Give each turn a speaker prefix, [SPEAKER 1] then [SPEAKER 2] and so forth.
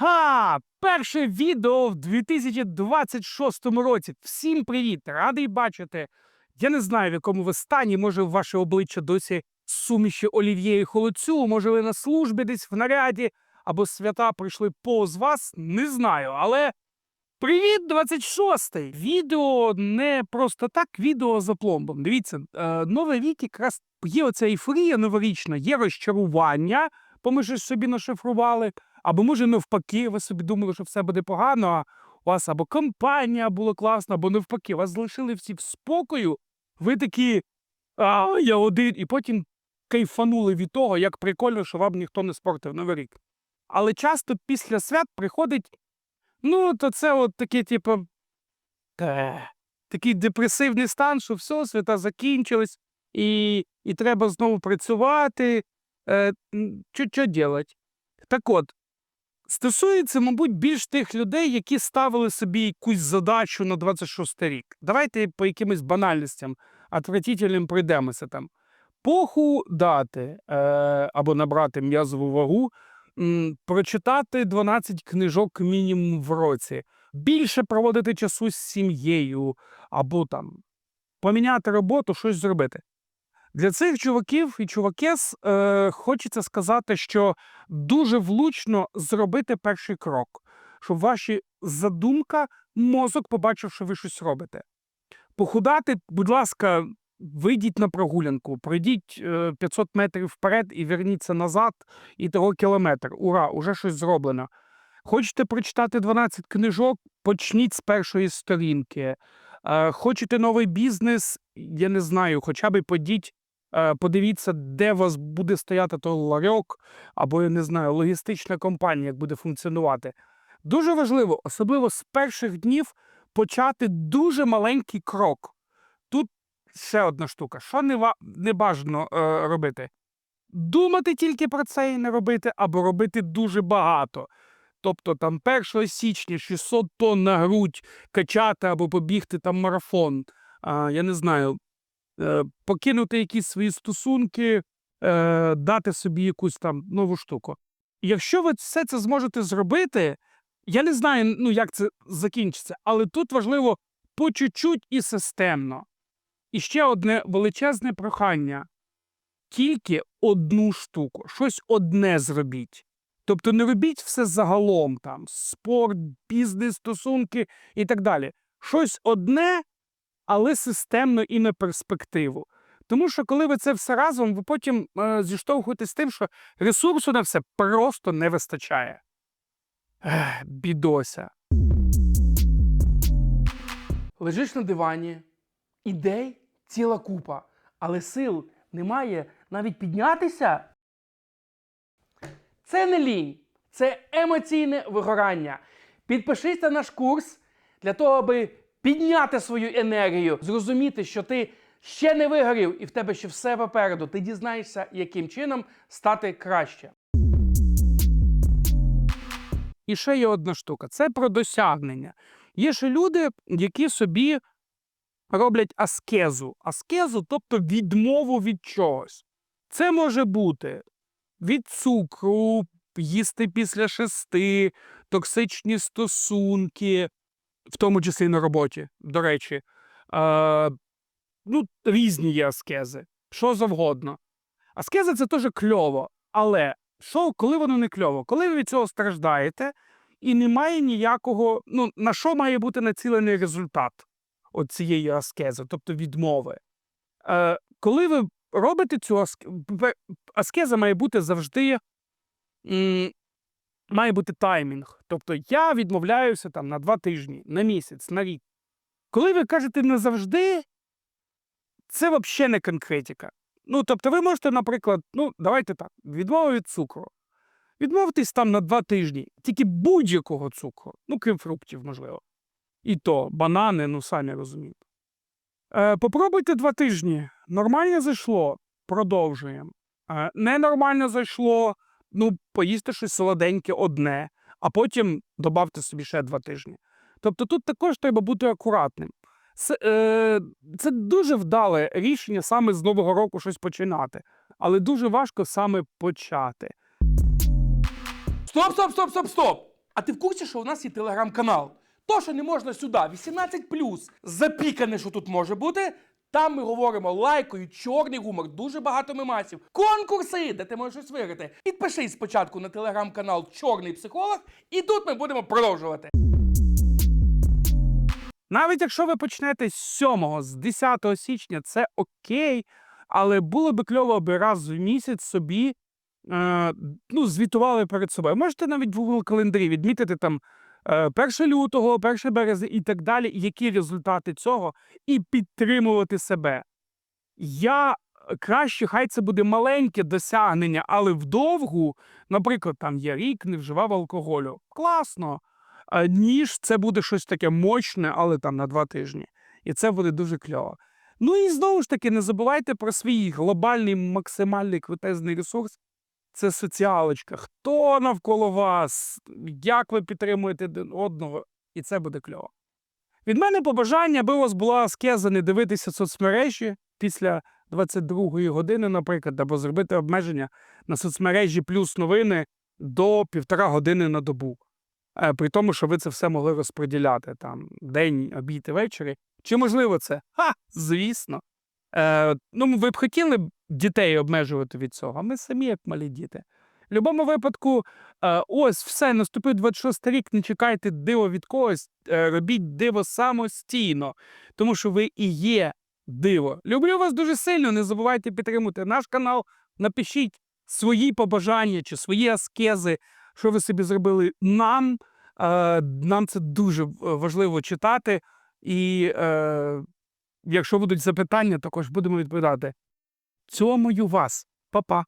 [SPEAKER 1] Ха! Перше відео в 2026 році. Всім привіт! Радий бачити. Я не знаю, в якому ви стані, може, ваше обличчя досі суміші олів'є і холодцю, може, ви на службі десь в наряді, або свята прийшли повз вас, не знаю. Але привіт, 26-й! Відео не просто так, відео за пломбом. Дивіться, е, новий рік якраз є оця ейфорія новорічна, є розчарування, бо ми щось собі нашифрували. Або може навпаки, ви собі думали, що все буде погано, а у вас або компанія була класна, або навпаки, вас залишили всі в спокою. Ви такі, а я один, і потім кайфанули від того, як прикольно, що вам ніхто не спортив новий рік. Але часто після свят приходить, ну, то це от таке, типу, е, такий депресивний стан, що все, свята закінчились, і, і треба знову працювати. Е, що делать? Так от, стосується, мабуть, більш тих людей, які ставили собі якусь задачу на 26 рік. Давайте по якимось банальностям, отвратительним пройдемося там. Похудати е, або набрати м'язову вагу, м, прочитати 12 книжок мінімум в році, більше проводити часу з сім'єю, або там поміняти роботу, щось зробити. Для цих чуваків і чувакес е, хочеться сказати, що дуже влучно зробити перший крок, щоб ваші задумка, мозок побачив, що ви щось робите. Похудати, будь ласка, вийдіть на прогулянку, пройдіть е, 500 метрів вперед і верніться назад, і того кілометр. Ура, уже щось зроблено. Хочете прочитати 12 книжок, почніть з першої сторінки. Е, Хочете новий бізнес, я не знаю, хоча б подіть Е, подивіться, де у вас буде стояти той ларьок, або я не знаю, логістична компанія, як буде функціонувати. Дуже важливо, особливо з перших днів, почати дуже маленький крок. Тут ще одна штука: що не, не бажано е, робити? Думати тільки про це і не робити, або робити дуже багато. Тобто там 1 січня 600 тонн на грудь качати або побігти там марафон. А, я не знаю, е, покинути якісь свої стосунки, е, дати собі якусь там нову штуку. Якщо ви все це зможете зробити, я не знаю, ну як це закінчиться, але тут важливо по чуть-чуть і системно. І ще одне величезне прохання: тільки одну штуку, щось одне зробіть. Тобто не робіть все загалом, там спорт, бізнес, стосунки і так далі. Щось одне, але системно і на перспективу. Тому що коли ви це все разом, ви потім е, зіштовхуєтесь з тим, що ресурсу на все просто не вистачає. Ех, бідося.
[SPEAKER 2] Лежиш на дивані, ідей ціла купа, але сил немає навіть піднятися. Це не лінь, це емоційне вигорання. Підпишись на наш курс для того, аби підняти свою енергію, зрозуміти, що ти ще не вигорів і в тебе ще все попереду. Ти дізнаєшся, яким чином стати краще.
[SPEAKER 1] І ще є одна штука: це про досягнення. Є ще люди, які собі роблять аскезу. Аскезу, тобто відмову від чогось. Це може бути від цукру, їсти після шести, токсичні стосунки, в тому числі на роботі, до речі. Е, ну, різні є аскези, що завгодно. Аскеза це теж кльово, але що, коли воно не кльово? Коли ви від цього страждаєте, і немає ніякого, ну, на що має бути націлений результат от цієї аскези, тобто відмови. Е, коли ви робите цю аскезу, аскеза має бути завжди, має бути таймінг. Тобто я відмовляюся там на два тижні, на місяць, на рік. Коли ви кажете не завжди, це взагалі не конкретика. Ну, тобто, ви можете, наприклад, ну, давайте так, відмова від цукру. Відмовитись там на два тижні, тільки будь-якого цукру, ну, крім фруктів, можливо. І то, банани, ну самі розумієте. Е, попробуйте два тижні. Нормально зайшло, продовжуємо. Е, ненормально зайшло, ну, поїсти щось солоденьке одне, а потім додавте собі ще два тижні. Тобто тут також треба бути акуратним. Це, е, це дуже вдале рішення саме з Нового року щось починати, але дуже важко саме почати.
[SPEAKER 2] Стоп, стоп, стоп, стоп, стоп! А ти в курсі, що у нас є телеграм-канал? То, що не можна сюди, 18+, запікане, що тут може бути. Там ми говоримо лайкою, чорний гумор, дуже багато мемасів, конкурси, де ти можеш щось виграти. Підпишись спочатку на телеграм-канал Чорний психолог, і тут ми будемо продовжувати.
[SPEAKER 1] Навіть якщо ви почнете з 7 з 10 січня, це окей, але було би кльово, аби раз в місяць собі е, ну, звітували перед собою. Можете навіть в Google календарі відмітити там 1 лютого, 1 березня і так далі, які результати цього, і підтримувати себе. Я е, краще, хай це буде маленьке досягнення, але вдовгу, наприклад, там я рік не вживав алкоголю. Класно ніж це буде щось таке мощне, але там на два тижні. І це буде дуже кльово. Ну і знову ж таки, не забувайте про свій глобальний максимальний квитезний ресурс. Це соціалочка. Хто навколо вас, як ви підтримуєте один одного, і це буде кльово. Від мене побажання, аби у вас була аскеза не дивитися соцмережі після 22-ї години, наприклад, або зробити обмеження на соцмережі плюс новини до півтора години на добу. Е, При тому, що ви це все могли розподіляти там день, обід і ввечері. Чи можливо це? Ха, звісно. Е, ну, ви б хотіли дітей обмежувати від цього, а ми самі як малі діти. В будь-якому випадку, е, ось все, наступив 26 рік, не чекайте диво від когось, е, робіть диво самостійно, тому що ви і є диво. Люблю вас дуже сильно. Не забувайте підтримати наш канал. Напишіть свої побажання чи свої аскези, що ви собі зробили нам. Е, нам це дуже важливо читати. І якщо будуть запитання, також будемо відповідати. Цьомою вас. Па-па.